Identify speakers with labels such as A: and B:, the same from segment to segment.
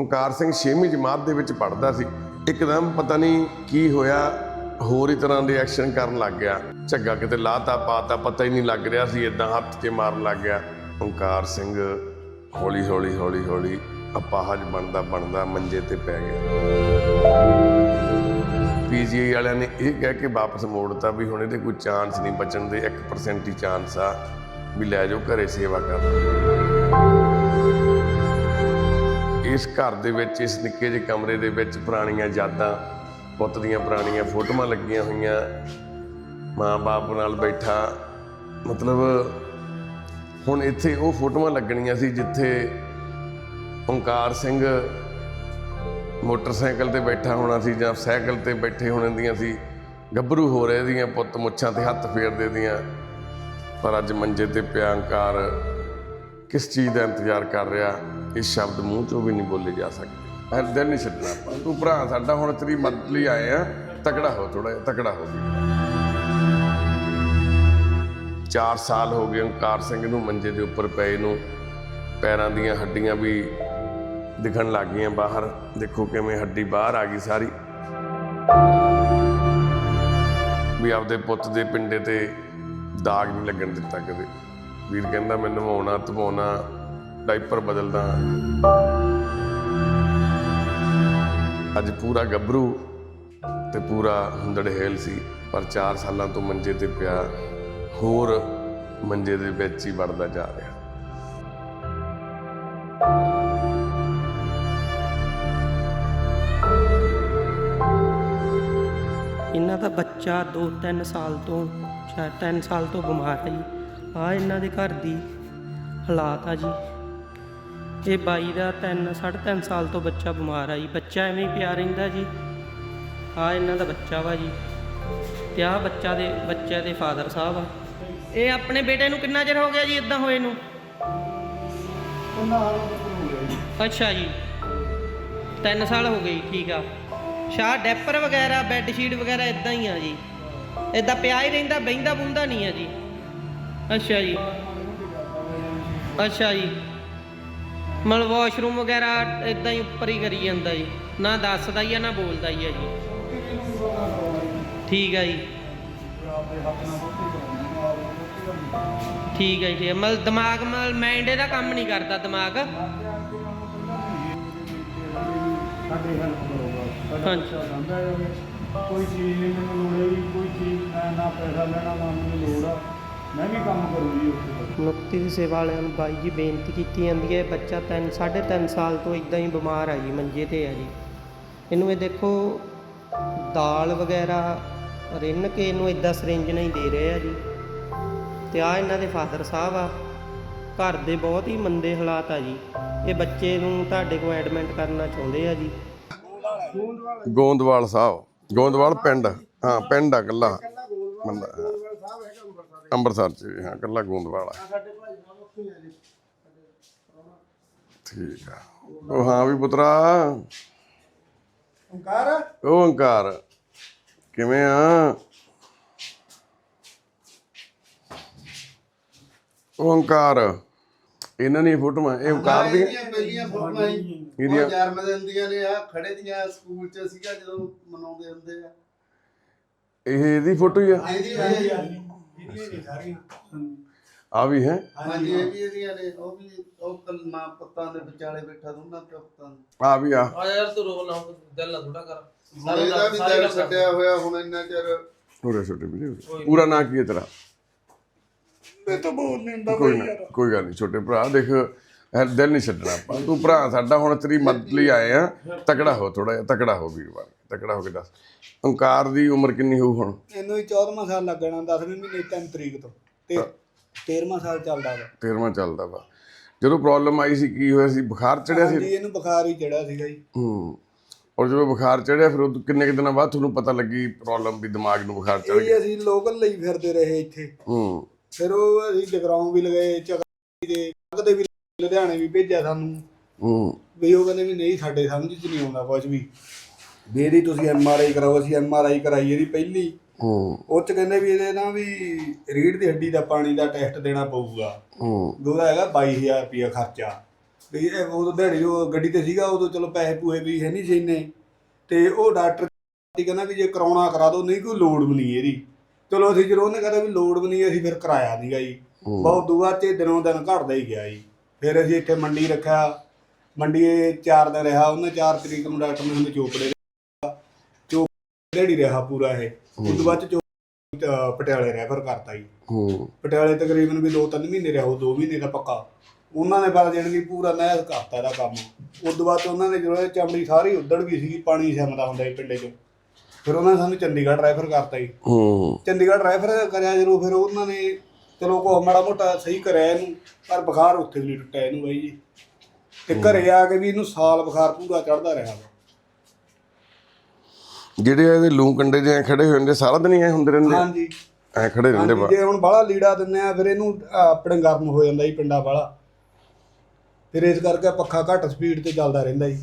A: ਓਂਕਾਰ ਸਿੰਘ 6ਵੀਂ ਜਮਾਤ ਦੇ ਵਿੱਚ ਪੜ੍ਹਦਾ ਸੀ। ਇੱਕਦਮ ਪਤਾ ਨਹੀਂ ਕੀ ਹੋਇਆ, ਹੋਰ ਹੀ ਤਰ੍ਹਾਂ ਦੇ ਐਕਸ਼ਨ ਕਰਨ ਲੱਗ ਗਿਆ। ਝੱਗਾ ਕਿਤੇ ਲਾਤਾ, ਪਾਤਾ, ਪਤਾ ਹੀ ਨਹੀਂ ਲੱਗ ਰਿਹਾ ਸੀ ਇਦਾਂ ਹੱਥ 'ਚ ਮਾਰਨ ਲੱਗ ਗਿਆ। ਓਂਕਾਰ ਸਿੰਘ ਹੌਲੀ ਹੌਲੀ ਹੌਲੀ ਹੌਲੀ ਅਪਾਹਜ ਬਣਦਾ ਬਣਦਾ ਮੰਜੇ ਤੇ ਪੈ ਗਿਆ। ਪੀਜੀਆਈ ਵਾਲਿਆਂ ਨੇ ਇਹ ਕਹਿ ਕੇ ਵਾਪਸ ਮੋੜਤਾ ਵੀ ਹੁਣ ਇਹਦੇ ਕੋਈ ਚਾਂਸ ਨਹੀਂ ਬਚਣ ਦੇ 1% ਹੀ ਚਾਂਸ ਆ ਵੀ ਲੈ ਜਾਓ, ਘਰੇ ਸੇਵਾ ਕਰ। ਇਸ ਘਰ ਦੇ ਵਿੱਚ, ਇਸ ਨਿੱਕੇ ਜਿਹੇ ਕਮਰੇ ਦੇ ਵਿੱਚ ਪੁਰਾਣੀਆਂ ਯਾਦਾਂ, ਪੁੱਤ ਦੀਆਂ ਪੁਰਾਣੀਆਂ ਫੋਟੋਆਂ ਲੱਗੀਆਂ ਹੋਈਆਂ। ਮਾਂ-ਬਾਪ ਨਾਲ ਬੈਠਾ। ਮਤਲਬ ਹੁਣ ਇੱਥੇ ਉਹ ਫੋਟੋਆਂ ਲੱਗਣੀਆਂ ਸੀ ਜਿੱਥੇ ਓੰਕਾਰ ਸਿੰਘ ਮੋਟਰਸਾਈਕਲ ਤੇ ਬੈਠਾ ਹੋਣਾ ਸੀ ਜਾਂ ਸਾਈਕਲ ਤੇ ਬੈਠੇ ਹੋਣ ਦੀਆਂ ਸੀ। ਗੱਭਰੂ ਹੋ ਰਹੇ ਦੀਆਂ ਪੁੱਤ ਮੁੱਛਾਂ ਤੇ ਹੱਥ ਫੇਰਦੇ ਦੀਆਂ। ਪਰ ਅੱਜ ਮੰਜੇ ਤੇ ਪਿਆ ਓੰਕਾਰ ਕਿਸ ਚੀਜ਼ ਦਾ ਇੰਤਜ਼ਾਰ ਕਰ ਰਿਹਾ? ਇਹ ਸ਼ਬਦ ਮੂੰਹ ਚੋਂ ਵੀ ਨਹੀਂ ਬੋਲੇ ਜਾ ਸਕਦੇ। ਐ ਨਹੀਂ ਛੱਡਣਾ ਆਪਾਂ। ਤੂੰ ਭਰਾ, ਸਾਡਾ ਹੁਣ ਤੇਰੀ ਮਦਦ ਲਈ ਆਏ ਆ। ਤਕੜਾ ਹੋ ਥੋੜਾ ਜਿਹਾ, ਤਕੜਾ ਹੋ ਵੀ। 4 ਸਾਲ ਹੋ ਗਏ ਓਂਕਾਰ ਸਿੰਘ ਨੂੰ ਮੰਜੇ ਦੇ ਉੱਪਰ ਪਏ ਨੂੰ। ਪੈਰਾਂ ਦੀਆਂ ਹੱਡੀਆਂ ਵੀ ਦਿਖਣ ਲੱਗ ਗਈਆਂ ਬਾਹਰ। ਦੇਖੋ ਕਿਵੇਂ ਹੱਡੀ ਬਾਹਰ ਆ ਗਈ ਸਾਰੀ। ਵੀ ਆਪਦੇ ਪੁੱਤ ਦੇ ਪਿੰਡੇ ਤੇ ਦਾਗ ਨਹੀਂ ਲੱਗਣ ਦਿੱਤਾ ਕਦੇ। ਵੀਰ ਕਹਿੰਦਾ, ਮੈਂ ਨਵਾਉਣਾ, ਧਵਾਉਣਾ ਡਾਈਪਰ ਬਦਲਦਾ ਅੱਜ ਪੂਰਾ ਗੱਭਰੂ ਤੇ ਪੂਰਾ ਹੁੰਦੜਹੇਲ ਸੀ, ਪਰ 4 ਸਾਲਾਂ ਤੋਂ ਮੰਜੇ ਤੇ ਪਿਆ, ਹੋਰ ਮੰਜੇ ਦੇ ਵਿੱਚ ਹੀ ਵੜਦਾ ਜਾ ਰਿਹਾ।
B: ਇਹਨਾਂ ਦਾ ਬੱਚਾ 2-3 ਸਾਲ ਤੋਂ ਸ਼ਾਇਦ 3 ਸਾਲ ਤੋਂ ਬਿਮਾਰ ਹੈ ਜੀ। ਆ ਇਹਨਾਂ ਦੇ ਘਰ ਦੀ ਹਾਲਾਤ ਆ ਜੀ। ਇਹ ਬਾਈ ਦਾ 3 3.5 ਸਾਲ ਤੋਂ ਬੱਚਾ ਬਿਮਾਰ ਆ ਜੀ। ਬੱਚਾ ਐਵੇਂ ਹੀ ਪਿਆ ਰਹਿੰਦਾ ਜੀ। ਆ ਇਹਨਾਂ ਦਾ ਬੱਚਾ ਵਾ ਜੀ। ਤੇ ਆ ਬੱਚਾ ਦੇ ਬੱਚੇ ਦੇ ਫਾਦਰ ਸਾਹਿਬ ਆ। ਇਹ ਆਪਣੇ ਬੇਟੇ ਨੂੰ ਕਿੰਨਾ ਚਿਰ ਹੋ ਗਿਆ ਜੀ ਇਦਾਂ ਹੋਏ ਨੂੰ? ਅੱਛਾ ਜੀ। 3 ਸਾਲ ਹੋ ਗਏ ਠੀਕ ਆ। ਸ਼ਾਹ ਡੈਪਰ ਵਗੈਰਾ ਬੈੱਡ ਸ਼ੀਟ ਵਗੈਰਾ ਇਦਾਂ ਹੀ ਆ ਜੀ। ਇਦਾਂ ਪਿਆ ਹੀ ਰਹਿੰਦਾ ਬਹਿੰਦਾ ਬੁੰਦਾ ਨਹੀਂ ਆ ਜੀ। ਅੱਛਾ ਜੀ। ਅੱਛਾ ਜੀ। ਮਤਲਬ ਵਾਸ਼ਰੂਮ ਵਗੈਰਾ ਇਦਾਂ ਹੀ ਉੱਪਰ ਹੀ ਕਰੀ ਜਾਂਦਾ ਜੀ। ਨਾ ਦੱਸਦਾ ਹੀ ਆ, ਨਾ ਬੋਲਦਾ ਹੀ ਆ ਜੀ। ਠੀਕ ਆ ਜੀ। ਠੀਕ ਹੈ ਜੀ ਮਤਲਬ ਦਿਮਾਗ, ਮਤਲਬ ਮਾਈਂਡ ਇਹਦਾ ਕੰਮ ਨਹੀਂ ਕਰਦਾ ਦਿਮਾਗ।
C: ਸਾਡੇ ਹੈਲਪ ਕਰੋਗਾ
B: ਹਾਂਜੀ।
C: ਕੋਈ ਚੀਜ਼ ਨਹੀਂ ਮੈਨੂੰ ਲੋੜ ਹੈ ਕੋਈ ਚੀਜ਼, ਨਾ ਪੈਸਾ ਲੈਣਾ, ਨਾ ਮੈਨੂੰ ਲੋੜ ਆ। ਮੈਂ ਵੀ ਕੰਮ ਕਰੂੰਗੀ ਉੱਥੇ
B: ਨੁਕਤੀ ਦੀ ਸੇਵਾ ਵਾਲਿਆਂ ਨੂੰ ਬਾਈ ਜੀ ਬੇਨਤੀ ਕੀਤੀ ਜਾਂਦੀ ਹੈ ਬੱਚਾ ਤਿੰਨ ਸਾਢੇ ਤਿੰਨ ਸਾਲ ਤੋਂ ਇਦਾਂ ਹੀ ਬਿਮਾਰ ਆ ਜੀ ਮੰਜੇ ਤੇ ਆ ਜੀ। ਇਹਨੂੰ ਇਹ ਦੇਖੋ ਦਾਲ ਵਗੈਰਾ ਰਿੰਨ ਕੇ ਇਹਨੂੰ ਇਦਾਂ ਸਰਿੰਜ ਨਹੀਂ ਦੇ ਰਹੇ ਆ ਜੀ। ਤੇ ਆ ਇਹਨਾਂ ਦੇ ਫਾਦਰ ਸਾਹਿਬ ਆ ਘਰ ਦੇ ਬਹੁਤ ਹੀ ਮੰਦੇ ਹਾਲਾਤ ਆ ਜੀ। ਇਹ ਬੱਚੇ ਨੂੰ ਤੁਹਾਡੇ ਕੋਲ ਐਡਮਿਟ ਕਰਨਾ ਚਾਹੁੰਦੇ ਆ ਜੀ।
A: ਗੋਂਦਵਾਲ ਸਾਹਿਬ ਗੋਂਦਵਾਲ ਪਿੰਡ ਹਾਂ ਪਿੰਡ ਆ ਕੱਲਾ ਬੰਦਾ। ਅੰਮ੍ਰਿਤਸਰ ਚ ਵੀ, ਹਾਂ ਕੱਲਾ ਗੋਂਦਵਾਲ। ਆ ਠੀਕ ਆ। ਉਹ ਹਾਂ ਵੀ ਪੁੱਤਰਾ।
C: ਓੰਕਾਰ?
A: ਉਹ ਓੰਕਾਰ ਕਿਵੇਂ ਆ? ਓੰਕਾਰ ਇਹਨਾਂ ਦੀਆਂ ਫੋਟੋਆਂ ਇਹ ਓੰਕਾਰ
D: ਇਹਦੀਆਂ ਪਹਿਲੀਆਂ ਫੋਟੋਆਂ ਹੀ।
A: ਇਹਦੀਆਂ-
D: ਉਹ ਜਨਮ ਦਿਨ ਦੀਆਂ ਨੇ ਆ ਖੜੇ ਦੀਆਂ ਸਕੂਲ ਚ ਸੀਗਾ ਜਦੋਂ ਮਨਾਉਂਦੇ ਹੁੰਦੇ ਆ।
A: ਇਹ ਇਹਦੀ ਫੋਟੋ ਹੀ ਆ।
D: ਇਹਦੀ
A: ਆ ਵੀ ਹੈ?
D: ਹਾਂਜੀ ਇਹ ਵੀ ਇਹਦੀਆਂ ਨੇ ਉਹ ਵੀ ਉਹ ਕੱਲ ਮਾਂ ਪੁੱਤਾਂ ਦੇ ਵਿਚਾਲੇ ਬੈਠਾ ਦੋਨਾਂ ਪਿਓ ਪੁੱਤਾਂ ਦੇ।
A: ਆ ਵੀ ਆ।
E: ਆ ਯਾਰ ਤੂੰ ਰੋ ਨਾ ਦਿਲ ਨਾ ਥੋੜਾ ਕਰ।
D: ਹੁਣ ਇਹਦਾ ਵੀ ਦਿਲ ਛੱਡਿਆ ਹੋਇਆ ਹੁਣ ਇੰਨਾ ਚਿਰ।
A: ਉਰੇ ਛੋਟੇ ਵੀਰੇ ਪੂਰਾ ਨਾਂ ਕੀ ਹੈ ਤੇਰਾ?
C: ਮੈਂ ਤਾਂ ਬੋਲ ਲੈਂਦਾ
A: ਕੋਈ ਨਾ ਕੋਈ ਗੱਲ ਨਹੀਂ ਛੋਟੇ ਭਰਾ ਦੇਖ ਦਿਲ ਨਹੀਂ ਛੱਡਣਾ ਆਪਾਂ। ਤੂੰ ਭਰਾ ਸਾਡਾ ਹੁਣ ਤੇਰੀ ਮਦਦ ਲਈ ਆਏ ਆ। ਤਕੜਾ ਹੋ ਥੋੜਾ ਜਿਹਾ ਤਕੜਾ ਹੋ ਵੀਰਵਾਰ। ਤਕੜਾ ਹੋ ਕੇ ਦੱਸ। ਓਂਕਾਰ ਦੀ ਉਮਰ ਕਿੰਨੀ ਹੋਊ ਹੁਣ?
C: ਇਹਨੂੰ ਹੀ 14ਵਾਂ ਸਾਲ ਲੱਗਣਾ 10ਵੇਂ ਮਹੀਨੇ 3 ਤਰੀਕ ਤੋਂ। ਤੇ 13ਵਾਂ ਸਾਲ ਚੱਲਦਾ ਵਾ।
A: 13ਵਾਂ ਚੱਲਦਾ ਵਾ। ਜਦੋਂ ਪ੍ਰੋਬਲਮ ਆਈ ਸੀ ਕੀ ਹੋਇਆ ਸੀ? ਬੁਖਾਰ ਚੜਿਆ
C: ਹਾਂਜੀ
A: ਸੀ
C: ਇਹਨੂੰ ਬੁਖਾਰ ਹੀ ਚੜਿਆ ਸੀਗਾ ਜੀ।
A: ਹੂੰ। ਔਰ ਜਦੋਂ ਬੁਖਾਰ ਚੜਿਆ ਫਿਰ ਉਹ ਕਿੰਨੇ ਕੁ ਦਿਨਾਂ ਬਾਅਦ ਤੁਹਾਨੂੰ ਪਤਾ ਲੱਗੀ ਪ੍ਰੋਬਲਮ ਵੀ ਦਿਮਾਗ ਨੂੰ ਬੁਖਾਰ ਚੜ ਗਿਆ?
C: ਇਹ ਅਸੀਂ ਲੋਕਲ ਲਈ ਫਿਰਦੇ ਰਹੇ ਇੱਥੇ।
A: ਹੂੰ।
C: ਫਿਰ ਉਹ ਅਸੀਂ ਜਗਰਾਉਂ ਵੀ ਲਗਾਏ ਚਕਾਈ ਦੇ ਕਦੇ ਵੀ ਲੁਧਿਆਣੇ ਵੀ ਭੇਜਿਆ ਸਾਨੂੰ।
A: ਹੂੰ।
C: ਵੀ ਉਹ ਕਹਿੰਦੇ ਵੀ ਨਹੀਂ ਸਾਡੇ ਸਮਝ 'ਚ ਨਹੀਂ ਆਉਂਦਾ ਕੁਝ ਵੀ। ਵੀ ਇਹਦੀ ਤੁਸੀਂ ਐਮ ਆਰ ਆਈ ਕਰਾਓ ਅਸੀਂ ਐਮ ਆਰ ਆਈ ਕਰਾਈ ਇਹਦੀ ਪਹਿਲੀ।
A: ਹੂੰ।
C: ਉਹ ਚ ਕਹਿੰਦੇ ਵੀ ਇਹਦੇ ਨਾ ਵੀ ਰੀੜ ਦੀ ਹੱਡੀ ਦਾ ਪਾਣੀ ਦਾ ਟੈਸਟ ਦੇਣਾ ਪਊਗਾ।
A: ਹੂੰ।
C: ਉਹਦਾ ਹੈਗਾ 22000 ਰੁਪਇਆ ਖਰਚਾ।
F: ਵੀ ਇਹ ਉਦੋਂ ਦਿਹਾੜੀ ਉਹ ਗੱਡੀ ਤੇ ਸੀਗਾ ਉਦੋਂ ਚਲੋ ਪੈਸੇ ਪੂਏ ਵੀ ਹੈ ਨਹੀਂ ਸੀ ਇੰਨੇ। ਤੇ ਉਹ ਡਾਕਟਰ ਕੀ ਕਹਿੰਦਾ ਵੀ ਜੇ ਕਰਾਉਣਾ ਕਰਾ ਦੋ ਨਹੀਂ ਕੋਈ ਲੋੜ ਵੀ ਨਹੀਂ ਇਹਦੀ। ਚਲੋ ਅਸੀਂ ਜਦੋਂ ਉਹਨੇ ਕਹਿੰਦਾ ਵੀ ਲੋੜ ਵੀ ਨਹੀਂ ਅਸੀਂ ਫਿਰ ਕਰਾਇਆ ਨਹੀਂਗਾ ਜੀ। ਬਹੁਤ ਦੁਆ ਤੇ ਦਿਨੋਂ ਦਿਨ ਘਟਦਾ ਹੀ ਗਿਆ ਜੀ। ਫਿਰ ਅਸੀਂ ਇੱਥੇ ਮੰਡੀ ਰੱਖਿਆ। ਮੰਡੀ ਇਹ ਚਾਰ ਦਿਨ ਰਿਹਾ ਉਹਨੇ 4 ਤਰੀਕ ਨੂੰ ਡਾਕਟਰ ਨੇ ਸਾਨੂੰ ਚੋਪੜੇ ਦਿਹਾੜੀ ਰਿਹਾ ਪੂਰਾ ਇਹ। ਉਸ ਤੋਂ ਬਾਅਦ ਚ ਅਹ ਪਟਿਆਲੇ ਰੈਫਰ ਕਰਤਾ ਜੀ।
A: ਹੂੰ।
F: ਪਟਿਆਲੇ ਤਕਰੀਬਨ ਵੀ 2-3 ਮਹੀਨੇ ਰਿਹਾ ਉਹ 2 ਮਹੀਨੇ ਦਾ ਪੱਕਾ। ਉਹਨਾਂ ਨੇ ਬਾਅਦ ਜਾਣੀ ਕਿ ਪੂਰਾ ਨਹਿਰ ਕਰਤਾ ਇਹਦਾ ਕੰਮ। ਉਸ ਤੋਂ ਬਾਅਦ ਉਹਨਾਂ ਨੇ ਇਹ ਚਮੜੀ ਸਾਰੀ ਉੱਧੜ ਗਈ ਸੀ ਪਾਣੀ ਸਿਮਦਾ ਹੁੰਦਾ ਸੀ ਪਿੰਡੇ 'ਚ। ਫਿਰ ਉਹਨਾਂ ਨੇ ਸਾਨੂੰ ਚੰਡੀਗੜ੍ਹ ਰੈਫਰ ਕਰਤਾ ਜੀ।
A: ਹੂੰ।
F: ਚੰਡੀਗੜ੍ਹ ਰੈਫਰ ਕਰਿਆ ਜਦੋਂ ਫਿਰ ਉਹਨਾਂ ਨੇ ਚਲੋ ਕੋ ਮਾੜਾ ਮੋਟਾ ਸਹੀ ਕਰਿਆ ਇਹਨੂੰ ਪਰ ਬੁਖਾਰ ਉੱਥੇ ਵੀ ਨਹੀਂ ਟੁੱਟਿਆ ਇਹਨੂੰ ਬਾਈ ਜੀ। ਤੇ ਘਰੇ ਆ ਕੇ ਵੀ ਇਹਨੂੰ ਸਾਲ ਬੁਖਾਰ ਪੂਰਾ ਚੜਦਾ ਰਿਹਾ
A: ਜਿਹੜੇ ਇਹਦੇ ਲੂ ਕੰਡੇ ਜਿਹੇ ਖੜੇ ਹੋਏ ਹੁੰਦੇ ਸਾਰਾ ਦਿਨ ਹੀ ਐ ਹੁੰਦੇ ਰਹਿੰਦੇ
F: ਹਾਂਜੀ।
A: ਐ ਖੜੇ ਰਹਿੰਦੇ ਬਾ
F: ਜੇ ਹੁਣ ਬਾਹਲਾ ਲੀੜਾ ਦਿੰਨੇ ਆ ਫਿਰ ਇਹਨੂੰ ਆਪਣੇ ਗਰਮ ਹੋ ਜਾਂਦਾ ਜੀ ਪਿੰਡਾ ਵਾਲਾ ਫਿਰ ਇਸ ਕਰਕੇ ਪੱਖਾ ਘੱਟ ਸਪੀਡ ਤੇ ਚੱਲਦਾ ਰਹਿੰਦਾ ਜੀ।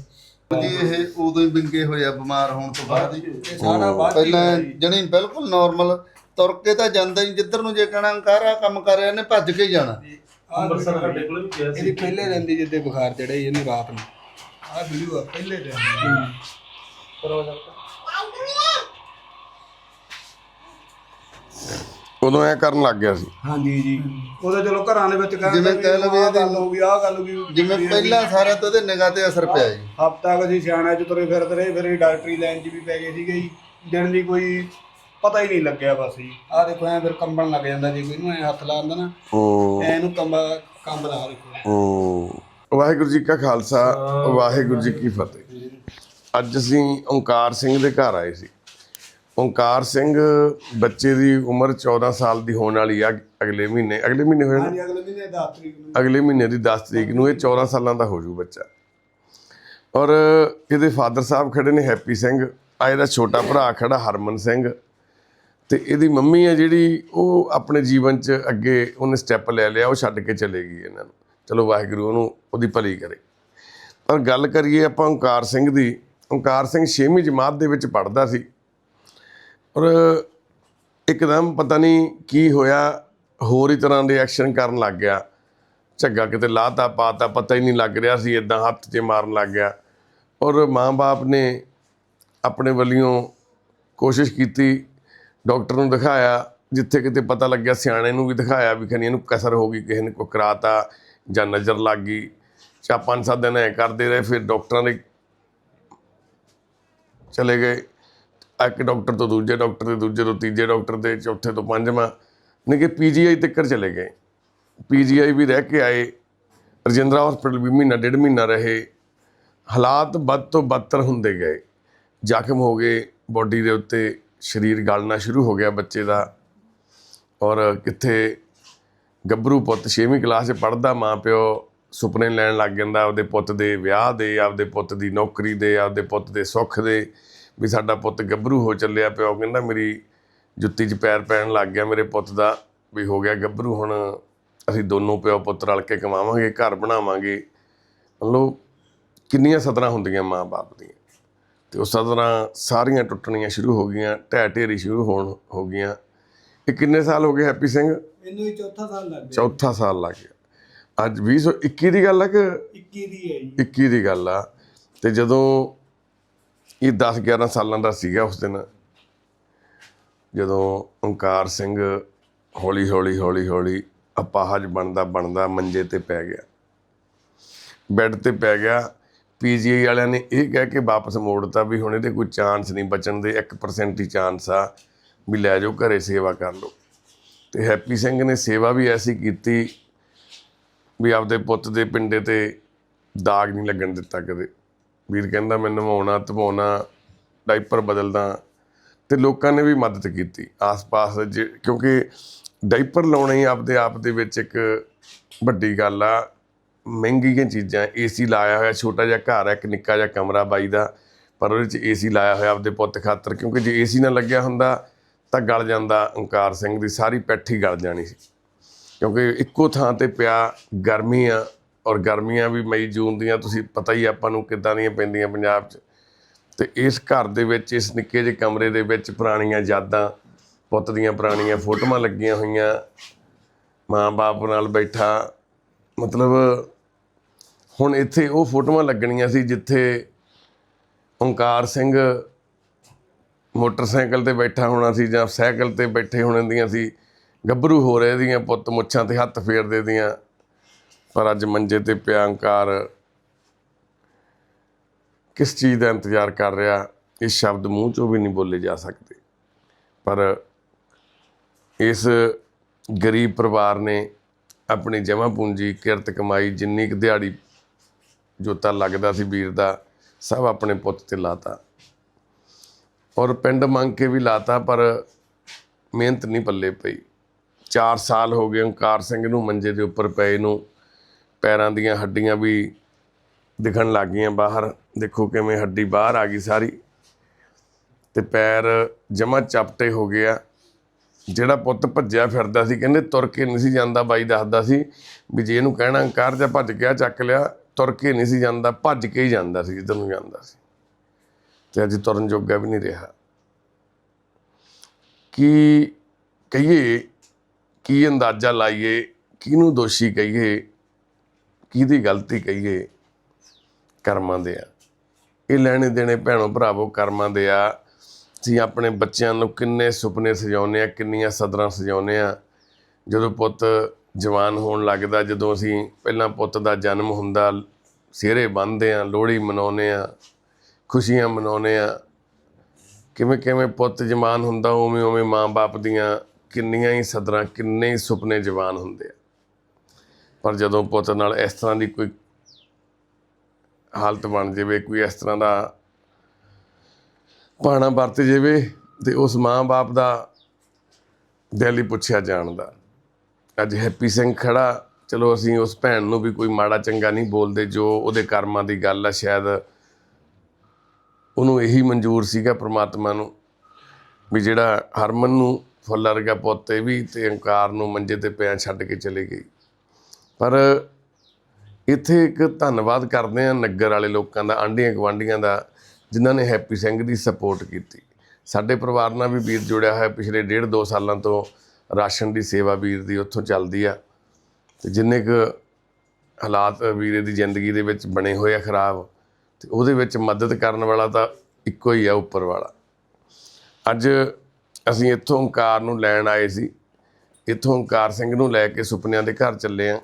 D: ਜੀ ਇਹ ਉਦੋਂ ਹੀ ਵਿੰਗੇ ਹੋਇਆ ਬਿਮਾਰ ਹੋਣ ਤੋਂ ਬਾਅਦ ਹੀ।
F: ਸਾਡਾ ਬਾਅਦ ਹੀ
D: ਪਹਿਲਾਂ। ਜਣੀ ਬਿਲਕੁਲ ਨਾਰਮਲ ਤੁਰ ਕੇ ਤਾਂ ਜਾਂਦਾ ਹੀ ਜਿੱਧਰ ਨੂੰ ਜੇ ਕਹਣਾ ਕਰ ਆ ਕੰਮ ਕਰ ਰਿਹਾ ਨੇ ਭੱਜ ਕੇ ਹੀ ਜਾਣਾ।
C: ਅੰਮ੍ਰਿਤਸਰ ਸਾਡੇ ਕੋਲ ਵੀ ਪਿਆ
F: ਇਹਦੀ ਪਹਿਲੇ ਦਿਨ ਦੀ ਜਿੱਦੇ ਬੁਖਾਰ ਚੜਿਆ ਇਹਨੂੰ ਰਾਤ ਨੂੰ। ਆਹ ਵੀਡੀਓ ਆ ਪਹਿਲੇ ਦਿਨ। ਦੀ।
E: ਕਰੋ ਜਾ
A: ਉਦੋਂ ਐ ਕਰਨ ਲੱਗ ਗਿਆ ਸੀ।
F: ਹਾਂਜੀ ਜੀ। ਉਹਦਾ ਚਲੋ ਘਰਾਂ ਦੇ ਵਿੱਚ ਕਹਿੰਦੇ
D: ਜਿਵੇਂ ਕਹਿ ਵੀ
F: ਆਹ
D: ਇਹਦੀ-
F: ਗੱਲ ਹੋ ਗਈ ਆਹ ਗੱਲ ਹੋ ਗਈ
D: ਜਿਵੇਂ ਪਹਿਲਾਂ ਸਾਰਾ ਤੋਂ ਉਹਦੇ ਨਿਗਾਹ ਤੇ ਅਸਰ ਪਿਆ ਜੀ।
F: ਹਫਤਾ ਕੁ ਅਸੀਂ ਸਿਆਣਿਆਂ ਚ ਤੁਰੇ ਫਿਰਦੇ ਰਹੇ ਫਿਰ ਡਾਕਟਰੀ ਲਾਈਨ 'ਚ ਵੀ ਪੈ ਗਏ ਸੀਗੇ ਜੀ। ਦਿਨ ਦੀ ਕੋਈ ਪਤਾ ਹੀ ਨਹੀਂ ਲੱਗਿਆ ਬਸ ਜੀ। ਆਹ ਦੇਖੋ ਐ ਫਿਰ ਕੰਬਣ ਲੱਗ ਜਾਂਦਾ ਜੇ ਕੋਈ ਨੂੰ ਐ ਹੱਥ ਲਾਉਂਦਾ ਨਾ ਐ ਇਹਨੂੰ ਕੰਬ ਕੰਬਦਾ ਦੇਖੋ।
A: ਵਾਹਿਗੁਰੂ ਜੀ ਕਾ ਖਾਲਸਾ ਵਾਹਿਗੁਰੂ ਜੀ ਕੀ ਫਤਿਹ। ਅੱਜ ਅਸੀਂ ਓਂਕਾਰ ਸਿੰਘ ਦੇ ਘਰ ਆਏ ਸੀ। ਓਂਕਾਰ ਸਿੰਘ ਬੱਚੇ ਦੀ ਉਮਰ 14 ਸਾਲ ਦੀ ਹੋਣ ਵਾਲੀ ਆ ਅਗਲੇ ਮਹੀਨੇ। ਅਗਲੇ ਮਹੀਨੇ ਹੋਏ ਨਾ?
F: ਹਾਂਜੀ ਅਗਲੇ ਮਹੀਨੇ 10 ਤਰੀਕ ਨੂੰ।
A: ਅਗਲੇ ਮਹੀਨੇ ਦੀ 10 ਤਰੀਕ ਨੂੰ ਇਹ 14 ਸਾਲਾਂ ਦਾ ਹੋ ਜੂ ਬੱਚਾ। ਔਰ ਇਹਦੇ ਫਾਦਰ ਸਾਹਿਬ ਖੜੇ ਨੇ ਹੈਪੀ ਸਿੰਘ ਆ ਇਹਦਾ ਛੋਟਾ ਭਰਾ ਖੜਾ ਹਰਮਨ ਸਿੰਘ। ਤੇ ਇਹਦੀ ਮੰਮੀ ਹੈ ਜਿਹੜੀ ਉਹ ਆਪਣੇ ਜੀਵਨ 'ਚ ਅੱਗੇ ਉਹਨੇ ਸਟੈਪ ਲੈ ਲਿਆ ਉਹ ਛੱਡ ਕੇ ਚਲੇ ਗਈ ਇਹਨਾਂ ਨੂੰ। ਚਲੋ ਵਾਹਿਗੁਰੂ ਉਹਨੂੰ ਉਹਦੀ ਭਲੀ ਕਰੇ। ਪਰ ਗੱਲ ਕਰੀਏ ਆਪਾਂ ਓਂਕਾਰ ਸਿੰਘ ਦੀ ਓਂਕਾਰ ਸਿੰਘ 6ਵੀਂ ਜਮਾਤ ਦੇ ਵਿੱਚ ਪੜ੍ਹਦਾ ਸੀ। ਔਰ ਇੱਕਦਮ ਪਤਾ ਨਹੀਂ ਕੀ ਹੋਇਆ, ਹੋਰ ਹੀ ਤਰ੍ਹਾਂ ਦੇ ਐਕਸ਼ਨ ਕਰਨ ਲੱਗ ਗਿਆ। ਝੱਗਾ ਕਿਤੇ ਲਾਤਾ, ਪਾਤਾ, ਪਤਾ ਹੀ ਨਹੀਂ ਲੱਗ ਰਿਹਾ ਸੀ ਇਦਾਂ ਹੱਥ 'ਚ ਮਾਰਨ ਲੱਗ ਗਿਆ। ਔਰ ਮਾਂ-ਬਾਪ ਨੇ ਆਪਣੇ ਵੱਲੋਂ ਕੋਸ਼ਿਸ਼ ਕੀਤੀ, ਡਾਕਟਰ ਨੂੰ ਦਿਖਾਇਆ, ਜਿੱਥੇ ਕਿਤੇ ਪਤਾ ਲੱਗਿਆ ਸਿਆਣੇ ਨੂੰ ਵੀ ਦਿਖਾਇਆ ਵੀ ਖਨੀ ਇਹਨੂੰ ਕਸਰ ਹੋ ਗਈ, ਕਿਸੇ ਨੇ ਕੋਈ ਕਰਾਤਾ ਜਾਂ ਨਜ਼ਰ ਲੱਗ ਗਈ। ਚਾ ਪੰਜ ਸੱਤ ਦਿਨ ਐ ਕਰਦੇ ਰਹੇ, ਫਿਰ ਡਾਕਟਰਾਂ ਦੇ ਚਲੇ ਗਏ। ਇੱਕ ਡਾਕਟਰ ਤੋਂ ਦੂਜੇ ਡਾਕਟਰ ਦੇ, ਦੂਜੇ ਤੋਂ ਤੀਜੇ ਡਾਕਟਰ ਦੇ, ਚੌਥੇ ਤੋਂ ਪੰਜਵਾਂ। ਨੇ ਕਿ ਪੀਜੀਆਈ ਤੱਕ ਚਲੇ ਗਏ। ਪੀਜੀਆਈ ਵੀ ਰਹਿ ਕੇ ਆਏ। ਰਜਿੰਦਰਾ ਹਸਪੀਟਲ ਵੀ ਮਹੀਨਾ, ਡੇਢ ਮਹੀਨਾ ਰਹੇ। ਹਾਲਾਤ ਬਦ ਤੋਂ ਬਦਤਰ ਹੁੰਦੇ ਗਏ। ਜ਼ਖਮ ਹੋ ਗਏ ਬੋਡੀ ਦੇ ਉੱਤੇ। ਸਰੀਰ ਗਲਣਾ ਸ਼ੁਰੂ ਹੋ ਗਿਆ ਬੱਚੇ ਦਾ। ਔਰ ਕਿੱਥੇ ਗੱਭਰੂ ਪੁੱਤ 6ਵੀਂ ਕਲਾਸ 'ਚ ਪੜ੍ਹਦਾ ਮਾਂ ਪਿਓ। ਸੁਪਨੇ ਲੈਣ ਲੱਗ ਜਾਂਦਾ ਆਪਦੇ ਪੁੱਤ ਦੇ ਵਿਆਹ ਦੇ ਆਪਦੇ ਪੁੱਤ ਦੀ ਨੌਕਰੀ ਦੇ ਆਪਦੇ ਪੁੱਤ ਦੇ ਸੁੱਖ ਦੇ ਵੀ ਸਾਡਾ ਪੁੱਤ ਗੱਭਰੂ ਹੋ ਚੱਲਿਆ ਪਿਓ ਕਹਿੰਦਾ ਮੇਰੀ ਜੁੱਤੀ 'ਚ ਪੈਰ ਪੈਣ ਲੱਗ ਗਿਆ ਮੇਰੇ ਪੁੱਤ ਦਾ ਵੀ ਹੋ ਗਿਆ ਗੱਭਰੂ ਹੁਣ ਅਸੀਂ ਦੋਨੋਂ ਪਿਓ ਪੁੱਤ ਰਲ ਕੇ ਕਮਾਵਾਂਗੇ ਘਰ ਬਣਾਵਾਂਗੇ। ਮਤਲਬ ਕਿੰਨੀਆਂ ਸਦਰਾਂ ਹੁੰਦੀਆਂ ਮਾਂ-ਬਾਪ ਦੀਆਂ। ਤੇ ਉਹ ਸਦਰਾਂ ਸਾਰੀਆਂ ਟੁੱਟਣੀਆਂ ਸ਼ੁਰੂ ਹੋ ਗਈਆਂ ਢਹਿ ਢੇਰੀ ਸ਼ੁਰੂ ਹੋਣ ਹੋ ਗਈਆਂ। ਇਹ ਕਿੰਨੇ ਸਾਲ ਹੋ ਗਏ ਹੈਪੀ ਸਿੰਘ?
F: ਇਹਨੂੰ ਚੌਥਾ ਸਾਲ ਲੱਗ ਗਿਆ।
A: ਚੌਥਾ ਸਾਲ ਲੱਗ ਗਿਆ। ਅੱਜ 2021 ਦੀ ਗੱਲ ਆ ਕਿ
F: 21 ਦੀ ਹੈ ਜੀ।
A: 21 ਦੀ ਗੱਲ ਆ। ਤੇ ਜਦੋਂ ਇਹ 10 11 ਸਾਲਾਂ ਦਾ ਸੀਗਾ ਉਸ ਦਿਨ ਜਦੋਂ ਓਂਕਾਰ ਸਿੰਘ ਹੌਲੀ ਹੌਲੀ ਹੌਲੀ ਹੌਲੀ ਅਪਾਹਜ ਬਣਦਾ ਬਣਦਾ ਮੰਜੇ ਤੇ ਪੈ ਗਿਆ। ਬੈੱਡ ਤੇ ਪੈ ਗਿਆ। ਪੀਜੀਆਈ ਵਾਲਿਆਂ ਨੇ ਇਹ ਕਹਿ ਕੇ ਵਾਪਸ ਮੋੜਤਾ ਵੀ ਹੁਣ ਇਹਦੇ ਕੋਈ ਚਾਂਸ ਨਹੀਂ ਬਚਣ ਦੇ 1% ਹੀ ਚਾਂਸ ਆ ਵੀ ਲੈ ਜਾਓ ਘਰੇ ਸੇਵਾ ਕਰ ਲਓ। ਤੇ ਹੈਪੀ ਸਿੰਘ ਨੇ ਸੇਵਾ ਵੀ ਐਸੀ ਕੀਤੀ ਵੀ ਆਪਦੇ ਪੁੱਤ ਦੇ ਪਿੰਡੇ ਤੇ ਦਾਗ ਨਹੀਂ ਲੱਗਣ ਦਿੱਤਾ ਕਦੇ। ਵੀਰ ਕਹਿੰਦਾ ਮੈਂ ਨਵਾਉਣਾ ਧਵਾਉਣਾ ਡਾਈਪਰ ਬਦਲਦਾ ਤੇ ਲੋਕਾਂ ਨੇ ਵੀ ਮਦਦ ਕੀਤੀ ਆਸ-ਪਾਸ ਜੇ- ਕਿਉਂਕਿ ਡਾਈਪਰ ਲਾਉਣਾ ਹੀ ਆਪਦੇ ਆਪ ਦੇ ਵਿੱਚ ਇੱਕ ਵੱਡੀ ਗੱਲ ਆ। ਮਹਿੰਗੀਆਂ ਚੀਜ਼ਾਂ, ਏਸੀ ਲਾਇਆ ਹੋਇਆ, ਛੋਟਾ ਜਿਹਾ ਘਰ ਹੈ ਇੱਕ ਨਿੱਕਾ ਜਿਹਾ ਕਮਰਾ ਬਾਈ ਦਾ, ਪਰ ਉਹਦੇ 'ਚ ਏਸੀ ਲਾਇਆ ਹੋਇਆ ਆਪਦੇ ਪੁੱਤ ਖਾਤਰ। ਕਿਉਂਕਿ ਜੇ ਏਸੀ ਨਾ ਲੱਗਿਆ ਹੁੰਦਾ ਤਾਂ ਗਲ ਜਾਂਦਾ ਓਂਕਾਰ ਸਿੰਘ ਦੀ, ਸਾਰੀ ਪੈਠੀ ਗਲ ਜਾਣੀ ਸੀ। ਕਿਉਂਕਿ ਇੱਕੋ ਥਾਂ ਤੇ ਪਿਆ ਗਰਮੀ ਆ ਔਰ ਗਰਮੀਆਂ ਵੀ ਮਈ ਜੂਨ ਦੀਆਂ, ਤੁਸੀਂ ਪਤਾ ਹੀ ਆਪਾਂ ਨੂੰ ਕਿੱਦਾਂ ਦੀਆਂ ਪੈਂਦੀਆਂ ਪੰਜਾਬ 'ਚ। ਤੇ ਇਸ ਘਰ ਦੇ ਵਿੱਚ, ਇਸ ਨਿੱਕੇ ਜਿਹੇ ਕਮਰੇ ਦੇ ਵਿੱਚ ਪੁਰਾਣੀਆਂ ਯਾਦਾਂ, ਪੁੱਤ ਦੀਆਂ ਪੁਰਾਣੀਆਂ ਫੋਟੋਆਂ ਲੱਗੀਆਂ ਹੋਈਆਂ। ਮਾਂ-ਬਾਪ ਨਾਲ ਬੈਠਾ, ਮਤਲਬ ਹੁਣ ਇੱਥੇ ਉਹ ਫੋਟੋਆਂ ਲੱਗਣੀਆਂ ਸੀ ਜਿੱਥੇ ਓਂਕਾਰ ਸਿੰਘ ਮੋਟਰਸਾਈਕਲ ਤੇ ਬੈਠਾ ਹੋਣਾ ਸੀ ਜਾਂ ਸਾਈਕਲ ਤੇ ਬੈਠੇ ਹੋਣ ਦੀਆਂ ਸੀ। ਗੱਭਰੂ ਹੋ ਰਹੇ ਦੀਆਂ ਪੁੱਤ ਮੁੱਛਾਂ ਤੇ ਹੱਥ ਫੇਰਦੇ ਦੀਆਂ। ਪਰ ਅੱਜ ਮੰਜੇ ਤੇ ਪਿਆ ਓਂਕਾਰ ਕਿਸ ਚੀਜ਼ ਦਾ ਇੰਤਜ਼ਾਰ ਕਰ ਰਿਹਾ? ਇਹ ਸ਼ਬਦ ਮੂੰਹ ਚੋਂ ਵੀ ਨਹੀਂ ਬੋਲੇ ਜਾ ਸਕਦੇ। ਪਰ ਇਸ ਗਰੀਬ ਪਰਿਵਾਰ ਨੇ ਆਪਣੀ ਜਮ੍ਹਾਂ ਪੂੰਜੀ, ਕਿਰਤ ਕਮਾਈ, ਜਿੰਨੀ ਕੁ ਦਿਹਾੜੀ ਜੋਤਾ ਲੱਗਦਾ ਸੀ ਵੀਰ ਦਾ, ਸਭ ਆਪਣੇ ਪੁੱਤ ਤੇ ਲਾਤਾ। ਔਰ ਪਿੰਡ ਮੰਗ ਕੇ ਵੀ ਲਾਤਾ, ਪਰ ਮਿਹਨਤ ਨਹੀਂ ਪੱਲੇ ਪਈ। 4 ਸਾਲ ਹੋ ਗਏ ਓਂਕਾਰ ਸਿੰਘ ਨੂੰ ਮੰਜੇ ਦੇ ਉੱਪਰ ਪਏ ਨੂੰ। ਪੈਰਾਂ ਦੀਆਂ ਹੱਡੀਆਂ ਵੀ ਦਿਖਣ ਲੱਗ ਗਈਆਂ ਬਾਹਰ। ਦੇਖੋ ਕਿਵੇਂ ਹੱਡੀ ਬਾਹਰ ਆ ਗਈ ਸਾਰੀ। ਤੇ ਪੈਰ ਜਮਾ ਚਪਟੇ ਹੋ ਗਿਆ ਜਿਹੜਾ ਪੁੱਤ ਭੱਜਿਆ ਫਿਰਦਾ ਸੀ, ਕਹਿੰਦੇ ਤੁਰ ਕੇ ਨਹੀਂ ਸੀ ਜਾਂਦਾ। ਬਾਈ ਦੱਸਦਾ ਸੀ ਵੀ ਜੇ ਇਹਨੂੰ ਕਹਿਣਾ ਕਰ ਜਾ ਭੱਜ ਗਿਆ ਚੱਕ ਲਿਆ। ਤੁਰ ਕੇ ਨਹੀਂ ਸੀ ਜਾਂਦਾ, ਭੱਜ ਕੇ ਹੀ ਜਾਂਦਾ ਸੀ, ਜਿੱਧਰ ਨੂੰ ਜਾਂਦਾ ਸੀ। ਤੇ ਅੱਜ ਤੁਰਨ ਜੋਗਾ ਵੀ ਨਹੀਂ ਰਿਹਾ। ਕੀ ਕਹੀਏ ਕੀ ਅੰਦਾਜ਼ਾ ਲਾਈਏ? ਕਿਹਨੂੰ ਦੋਸ਼ੀ ਕਹੀਏ? ਕਿਹਦੀ ਗਲਤੀ ਕਹੀਏ? ਕਰਮਾਂ ਦੇ ਆ। ਇਹ ਲੈਣੇ ਦੇਣੇ ਭੈਣੋ ਭਰਾਵੋ ਕਰਮਾਂ ਦੇ ਆ। ਅਸੀਂ ਆਪਣੇ ਬੱਚਿਆਂ ਨੂੰ ਕਿੰਨੇ ਸੁਪਨੇ ਸਜਾਉਂਦੇ ਆ, ਕਿੰਨੀਆਂ ਸਦਰਾਂ ਸਜਾਉਂਦੇ ਆ। ਜਦੋਂ ਪੁੱਤ ਜਵਾਨ ਹੋਣ ਲੱਗਦਾ, ਜਦੋਂ ਅਸੀਂ ਪਹਿਲਾਂ ਪੁੱਤ ਦਾ ਜਨਮ ਹੁੰਦਾ, ਸਿਹਰੇ ਬੰਨ੍ਹਦੇ ਆ, ਲੋਹੜੀ ਮਨਾਉਂਦੇ ਆ, ਖੁਸ਼ੀਆਂ ਮਨਾਉਂਦੇ ਆ। ਕਿਵੇਂ ਕਿਵੇਂ ਪੁੱਤ ਜਵਾਨ ਹੁੰਦਾ ਉਵੇਂ ਉਵੇਂ ਮਾਂ-ਬਾਪ ਦੀਆਂ ਕਿੰਨੀਆਂ ਹੀ ਸਦਰਾਂ, ਕਿੰਨੇ ਹੀ ਸੁਪਨੇ ਜਵਾਨ ਹੁੰਦੇ ਆ। ਪਰ ਜਦੋਂ ਪੁੱਤ ਨਾਲ ਇਸ ਤਰ੍ਹਾਂ ਦੀ ਕੋਈ ਹਾਲਤ ਬਣ ਜਾਵੇ, ਕੋਈ ਇਸ ਤਰ੍ਹਾਂ ਦਾ ਪਾਣਾ ਵਰਤ ਜਾਵੇ ਤੇ ਉਸ ਮਾਂ-ਬਾਪ ਦਾ ਦਿਲ ਹੀ ਪੁੱਛਿਆ ਜਾਣਦਾ ਅੱਜ ਹੈਪੀ ਸਿੰਘ ਖੜਾ, ਚਲੋ ਅਸੀਂ ਉਸ ਭੈਣ ਨੂੰ ਵੀ ਕੋਈ ਮਾੜਾ ਚੰਗਾ ਨਹੀਂ ਬੋਲਦੇ, ਜੋ ਉਹਦੇ ਕਰਮਾਂ ਦੀ ਗੱਲ ਆ, ਸ਼ਾਇਦ ਉਹਨੂੰ ਇਹੀ ਮਨਜ਼ੂਰ ਸੀਗਾ ਪ੍ਰਮਾਤਮਾ ਨੂੰ ਵੀ ਜਿਹੜਾ ਹਰਮਨ ਨੂੰ ਫੁੱਲ ਵਰਗਾ ਪੁੱਤ, ਇਹ ਵੀ ਤੇ ਓਂਕਾਰ ਨੂੰ ਮੰਜੇ ਤੇ ਪਿਆ ਛੱਡ ਕੇ ਚਲੀ ਗਈ। ਪਰ ਇੱਥੇ ਇੱਕ ਧੰਨਵਾਦ ਕਰਦੇ ਆ ਨਗਰ ਵਾਲੇ ਲੋਕਾਂ ਦਾ, ਆਂਢੀਆਂ ਗਵਾਂਢੀਆਂ ਦਾ, ਜਿਨ੍ਹਾਂ ਨੇ ਹੈਪੀ ਸਿੰਘ ਦੀ ਸਪੋਰਟ ਕੀਤੀ। ਸਾਡੇ ਪਰਿਵਾਰ ਨਾਲ ਵੀ ਵੀਰ ਜੁੜਿਆ ਹੋਇਆ, ਪਿਛਲੇ ਡੇਢ ਦੋ ਸਾਲਾਂ ਤੋਂ ਰਾਸ਼ਨ ਦੀ ਸੇਵਾ ਵੀਰ ਦੀ ਉੱਥੋਂ ਚੱਲਦੀ ਆ। ਤੇ ਜਿੰਨੇ ਕੁ ਹਾਲਾਤ ਵੀਰੇ ਦੀ ਜ਼ਿੰਦਗੀ ਦੇ ਵਿੱਚ ਬਣੇ ਹੋਏ ਆ ਖਰਾਬ, ਤੇ ਉਹਦੇ ਵਿੱਚ ਮਦਦ ਕਰਨ ਵਾਲਾ ਤਾਂ ਇੱਕੋ ਹੀ ਆ ਉੱਪਰ ਵਾਲਾ। ਅੱਜ ਅਸੀਂ ਇੱਥੋਂ ਓਂਕਾਰ ਨੂੰ ਲੈਣ ਆਏ ਸੀ। ਇੱਥੋਂ ਓਂਕਾਰ ਸਿੰਘ ਨੂੰ ਲੈ ਕੇ ਸੁਪਨਿਆਂ ਦੇ ਘਰ ਚੱਲੇ ਆ।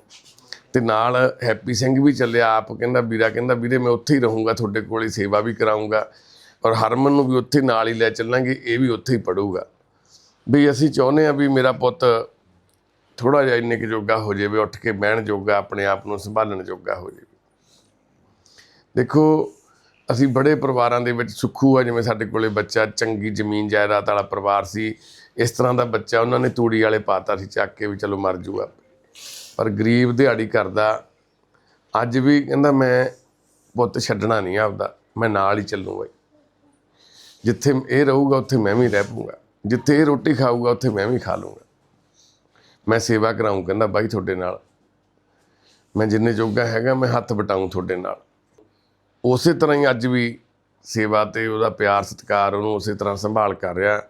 A: ਤੇ ਨਾਲ ਹੈਪੀ ਸਿੰਘ ਵੀ ਚੱਲਿਆ, ਆਪ ਕਹਿੰਦਾ, ਵੀਰਾ ਕਹਿੰਦਾ, ਵੀਰੇ ਮੈਂ ਉੱਥੇ ਹੀ ਰਹੂੰਗਾ, ਤੁਹਾਡੇ ਕੋਲ ਹੀ ਸੇਵਾ ਵੀ ਕਰਾਉਂਗਾ ਔਰ ਹਰਮਨ ਨੂੰ ਵੀ ਉੱਥੇ ਨਾਲ ਹੀ ਲੈ ਚੱਲਾਂਗੇ, ਇਹ ਵੀ ਉੱਥੇ ਹੀ ਪੜੂਗਾ ਵੀ ਅਸੀਂ ਚਾਹੁੰਦੇ ਆ ਵੀ ਮੇਰਾ ਪੁੱਤ ਥੋੜਾ ਜਿਹਾ ਇੰਨੇ ਕੁ ਜੋਗਾ ਹੋ ਜਾਵੇ, ਉੱਠ ਕੇ ਬਹਿਣ ਜੋਗਾ, ਆਪਣੇ ਆਪ ਨੂੰ ਸੰਭਾਲਣ ਜੋਗਾ ਹੋ ਜਾਵੇ। ਦੇਖੋ ਅਸੀਂ ਬੜੇ ਪਰਿਵਾਰਾਂ ਦੇ ਵਿੱਚ ਸੁੱਖੂ ਆ, ਜਿਵੇਂ ਸਾਡੇ ਕੋਲੇ ਬੱਚਾ, ਚੰਗੀ ਜ਼ਮੀਨ, ਜਾਇਦਾਦ ਵਾਲਾ ਪਰਿਵਾਰ ਸੀ। ਇਸ ਤਰ੍ਹਾਂ ਦਾ ਬੱਚਾ ਉਹਨਾਂ ਨੇ ਤੂੜੀ ਵਾਲੇ ਪਾਤਾ ਸੀ, ਚੱਕ ਕੇ ਵੀ ਚਲੋ ਮਰ ਜੂਗਾ ਪਰ ਗਰੀਬ ਦਿਹਾੜੀ ਕਰਦਾ, ਅੱਜ ਵੀ ਕਹਿੰਦਾ ਮੈਂ ਪੁੱਤ ਛੱਡਣਾ ਨਹੀਂ ਆਪਦਾ, ਮੈਂ ਨਾਲ ਹੀ ਚੱਲੂਗਾ ਜਿੱਥੇ ਇਹ ਰਹੂਗਾ, ਉੱਥੇ ਮੈਂ ਵੀ ਰਹਿ ਪੂੰਗਾ ਜਿੱਥੇ ਇਹ ਰੋਟੀ ਖਾਊਗਾ, ਉੱਥੇ ਮੈਂ ਵੀ ਖਾ ਲੂੰਗਾ ਮੈਂ ਸੇਵਾ ਕਰਾਉਂ ਕਹਿੰਦਾ ਬਾਈ ਤੁਹਾਡੇ ਨਾਲ। ਮੈਂ ਜਿੰਨੇ ਜੋਗਾ ਹੈਗਾ, ਮੈਂ ਹੱਥ ਵਟਾਉਂ ਤੁਹਾਡੇ ਨਾਲ। ਉਸੇ ਤਰ੍ਹਾਂ ਹੀ ਅੱਜ ਵੀ ਸੇਵਾ ਤੇ ਉਹਦਾ ਪਿਆਰ, ਸਤਿਕਾਰ ਉਹਨੂੰ ਉਸੇ ਤਰ੍ਹਾਂ ਸੰਭਾਲ ਕਰ ਰਿਹਾ।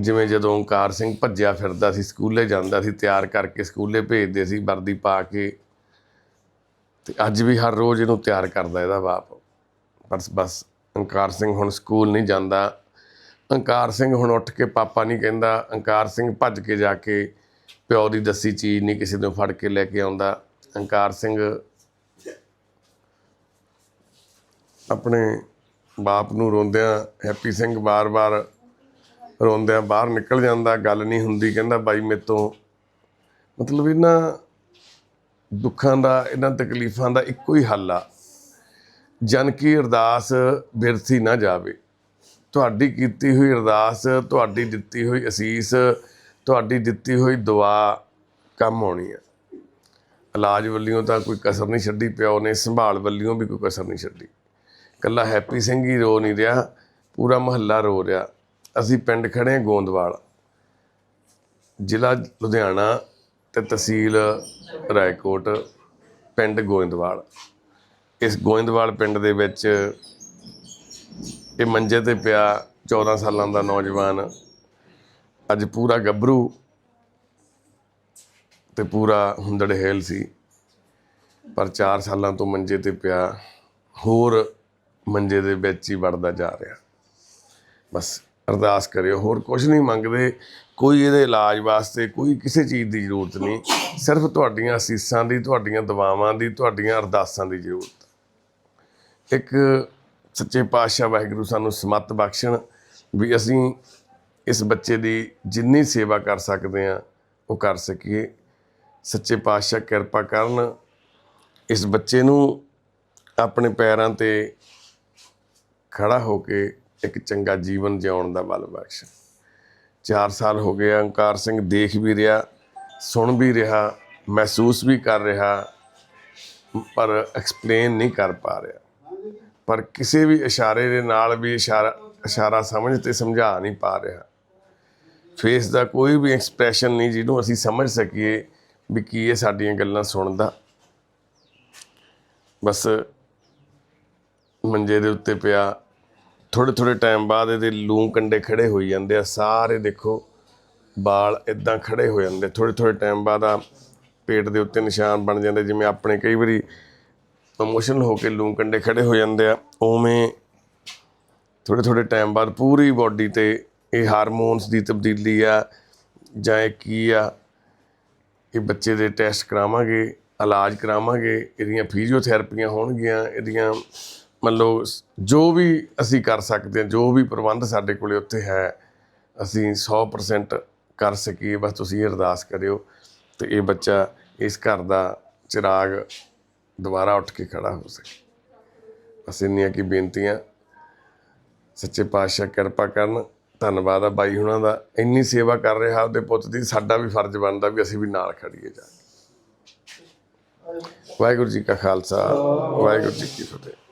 A: ਜਿਵੇਂ ਜਦੋਂ ਓਂਕਾਰ ਸਿੰਘ ਭੱਜਿਆ ਫਿਰਦਾ ਸੀ, ਸਕੂਲੇ ਜਾਂਦਾ ਸੀ, ਤਿਆਰ ਕਰਕੇ ਸਕੂਲੇ ਭੇਜਦੇ ਸੀ, ਵਰਦੀ ਪਾ ਕੇ। ਤੇ ਅੱਜ ਵੀ ਹਰ ਰੋਜ਼ ਇਹਨੂੰ ਤਿਆਰ ਕਰਦਾ ਇਹਦਾ ਬਾਪ। ਪਰ ਬਸ, ਓਂਕਾਰ ਸਿੰਘ ਹੁਣ ਸਕੂਲ ਨਹੀਂ ਜਾਂਦਾ। ਓਂਕਾਰ ਸਿੰਘ ਹੁਣ ਉੱਠ ਕੇ ਪਾਪਾ ਨਹੀਂ ਕਹਿੰਦਾ। ਓਂਕਾਰ ਸਿੰਘ ਭੱਜ ਕੇ ਜਾ ਕੇ ਪਿਓ ਦੀ ਦੱਸੀ ਚੀਜ਼ ਨਹੀਂ ਕਿਸੇ ਨੂੰ ਫੜ ਕੇ ਲੈ ਕੇ ਆਉਂਦਾ। ਓਂਕਾਰ ਸਿੰਘ ਆਪਣੇ ਬਾਪ ਨੂੰ ਰੋਂਦਿਆਂ ਹੈਪੀ ਸਿੰਘ ਬਾਰ-ਬਾਰ ਰੋਂਦਿਆਂ ਬਾਹਰ ਨਿਕਲ ਜਾਂਦਾ, ਗੱਲ ਨਹੀਂ ਹੁੰਦੀ, ਕਹਿੰਦਾ ਬਾਈ ਮੇਰੇ ਤੋਂ ਮਤਲਬ ਇਹਨਾਂ ਦੁੱਖਾਂ ਦਾ, ਇਹਨਾਂ ਤਕਲੀਫਾਂ ਦਾ ਇੱਕੋ ਹੀ ਹੱਲ ਆ। ਜਨ ਕੀ ਅਰਦਾਸ ਬਿਰਥੀ ਨਾ ਜਾਵੇ। ਤੁਹਾਡੀ ਕੀਤੀ ਹੋਈ ਅਰਦਾਸ, ਤੁਹਾਡੀ ਦਿੱਤੀ ਹੋਈ ਅਸੀਸ, ਤੁਹਾਡੀ ਦਿੱਤੀ ਹੋਈ ਦੁਆ ਕੰਮ ਆਉਣੀ ਆ। ਇਲਾਜ ਵੱਲਿਓ ਤਾਂ ਕੋਈ ਕਸਰ ਨਹੀਂ ਛੱਡੀ, ਪਿਓ ਨੇ, ਸੰਭਾਲ ਵੱਲਿਓ ਵੀ ਕੋਈ ਕਸਰ ਨਹੀਂ ਛੱਡੀ। ਕੱਲਾ ਹੈਪੀ ਸਿੰਘ ਹੀ ਰੋ ਨਹੀਂ ਰਿਹਾ, ਪੂਰਾ ਮਹੱਲਾ ਰੋ ਰਿਹਾ। ਅਸੀਂ ਪਿੰਡ ਖੜੇ ਹਾਂ ਗੋਂਦਵਾਲ। ਜ਼ਿਲ੍ਹਾ ਲੁਧਿਆਣਾ ਤੇ ਤਹਿਸੀਲ ਰਾਏਕੋਟ, ਪਿੰਡ ਗੋਇੰਦਵਾਲ। ਇਸ ਗੋਇੰਦਵਾਲ ਪਿੰਡ ਦੇ ਵਿੱਚ ਇਹ ਮੰਜੇ ਤੇ ਪਿਆ 14 ਸਾਲਾਂ ਦਾ ਨੌਜਵਾਨ। ਅੱਜ ਪੂਰਾ ਗੱਭਰੂ ਤੇ ਪੂਰਾ ਹੁੰਦੜ ਹੇਲ ਸੀ। ਪਰ 4 ਸਾਲਾਂ ਤੋਂ ਮੰਜੇ ਤੇ ਪਿਆ। ਹੋਰ ਮੰਜੇ ਦੇ ਵਿੱਚ ਹੀ ਵੜਦਾ ਜਾ ਰਿਹਾ। ਬਸ ਅਰਦਾਸ ਕਰਿਓ, ਹੋਰ ਕੁਝ ਨਹੀਂ ਮੰਗਦੇ। ਕੋਈ ਇਹਦੇ ਇਲਾਜ ਵਾਸਤੇ ਕੋਈ ਕਿਸੇ ਚੀਜ਼ ਦੀ ਜ਼ਰੂਰਤ ਨਹੀਂ। ਸਿਰਫ ਤੁਹਾਡੀਆਂ ਅਸੀਸਾਂ ਦੀ, ਤੁਹਾਡੀਆਂ ਦੁਆਵਾਂ ਦੀ, ਤੁਹਾਡੀਆਂ ਅਰਦਾਸਾਂ ਦੀ ਜ਼ਰੂਰਤ। ਇੱਕ ਸੱਚੇ ਪਾਤਸ਼ਾਹ ਵਾਹਿਗੁਰੂ ਸਾਨੂੰ ਸਮੱਤ ਬਖਸ਼ਣ ਵੀ ਅਸੀਂ ਇਸ ਬੱਚੇ ਦੀ ਜਿੰਨੀ ਸੇਵਾ ਕਰ ਸਕਦੇ ਹਾਂ, ਉਹ ਕਰ ਸਕੀਏ। ਸੱਚੇ ਪਾਤਸ਼ਾਹ ਕਿਰਪਾ ਕਰਨ ਇਸ ਬੱਚੇ ਨੂੰ ਆਪਣੇ ਪੈਰਾਂ ਤੇ ਖੜਾ ਹੋ ਕੇ ਇੱਕ ਚੰਗਾ ਜੀਵਨ ਜਿਉਣ ਦਾ ਬਲ ਬਖਸ਼। 4 ਸਾਲ ਹੋ ਗਏ ਅੰਕਾਰ ਸਿੰਘ ਦੇਖ ਵੀ ਰਿਹਾ, ਸੁਣ ਵੀ ਰਿਹਾ, ਮਹਿਸੂਸ ਵੀ ਕਰ ਰਿਹਾ, ਪਰ ਐਕਸਪਲੇਨ ਨਹੀਂ ਕਰ ਪਾ ਰਿਹਾ। ਪਰ ਕਿਸੇ ਵੀ ਇਸ਼ਾਰੇ ਦੇ ਨਾਲ ਵੀ ਇਸ਼ਾਰਾ ਇਸ਼ਾਰਾ ਸਮਝ ਤੇ ਸਮਝਾ ਨਹੀਂ ਪਾ ਰਿਹਾ। ਫੇਸ ਦਾ ਕੋਈ ਵੀ ਐਕਸਪ੍ਰੈਸ਼ਨ ਨਹੀਂ ਜਿਹਨੂੰ ਅਸੀਂ ਸਮਝ ਸਕੀਏ ਵੀ ਕੀ ਇਹ ਸਾਡੀਆਂ ਗੱਲਾਂ ਸੁਣਦਾ। ਬਸ ਮੰਜੇ ਦੇ ਉੱਤੇ ਪਿਆ ਥੋੜੇ ਥੋੜੇ ਟਾਈਮ ਬਾਅਦ ਇਹਦੇ ਲੂੰ ਕੰਡੇ ਖੜੇ ਹੋਈ ਜਾਂਦੇ ਆ, ਸਾਰੇ ਦੇਖੋ ਬਾਲ ਇਦਾਂ ਖੜੇ ਹੋ ਜਾਂਦੇ ਥੋੜੇ ਥੋੜੇ ਟਾਈਮ ਬਾਅਦ ਆ ਪੇਟ ਦੇ ਉੱਤੇ ਨਿਸ਼ਾਨ ਬਣ ਜਾਂਦੇ, ਜਿਵੇਂ ਆਪਣੇ ਕਈ ਵਾਰੀ ਇਮੋਸ਼ਨਲ ਹੋ ਕੇ ਲੂੰ ਕੰਡੇ ਖੜੇ ਹੋ ਜਾਂਦੇ ਆ, ਉਵੇਂ ਥੋੜੇ ਥੋੜੇ ਟਾਈਮ ਬਾਅਦ ਪੂਰੀ ਬਾਡੀ ਤੇ ਇਹ ਹਾਰਮੋਨਸ ਦੀ ਤਬਦੀਲੀ ਆ, ਜਾਂ ਇਹ ਕੀ ਆ, ਇਹ ਬੱਚੇ ਦੇ ਟੈਸਟ ਕਰਾਵਾਂਗੇ, ਇਲਾਜ ਕਰਾਵਾਂਗੇ, ਇਹਦੀਆਂ ਫਿਜ਼ੀਓਥੈਰੇਪੀਆਂ ਹੋਣਗੀਆਂ, ਇਹਦੀਆਂ ਮੰਨ ਲਓ, ਜੋ ਵੀ ਅਸੀਂ ਕਰ ਸਕਦੇ ਹਾਂ, ਜੋ ਵੀ ਪ੍ਰਬੰਧ ਸਾਡੇ ਕੋਲੇ ਉੱਥੇ ਹੈ, ਅਸੀਂ 100% ਕਰ ਸਕੀਏ। ਬਸ ਤੁਸੀਂ ਅਰਦਾਸ ਕਰਿਓ ਤੇ ਇਹ ਬੱਚਾ ਇਸ ਘਰ ਦਾ ਚਿਰਾਗ ਦੁਬਾਰਾ ਉੱਠ ਕੇ ਖੜਾ ਹੋ ਸਕੇ। ਬਸ ਇੰਨੀਆਂ ਕੀ ਬੇਨਤੀਆਂ। ਸੱਚੇ ਪਾਤਸ਼ਾਹ ਕਿਰਪਾ ਕਰਨ। ਧੰਨਵਾਦ ਆ ਬਾਈ ਹੁਣਾਂ ਦਾ। ਇੰਨੀ ਸੇਵਾ ਕਰ ਰਿਹਾ ਉਹਦੇ ਪੁੱਤ ਦੀ। ਸਾਡਾ ਵੀ ਫਰਜ਼ ਬਣਦਾ ਵੀ ਅਸੀਂ ਵੀ ਨਾਲ ਖੜੀਏ ਜਾ ਕੇ। ਵਾਹਿਗੁਰੂ ਜੀ ਕਾ ਖਾਲਸਾ। ਵਾਹਿਗੁਰੂ ਜੀ ਕੀ ਫਤਿਹ।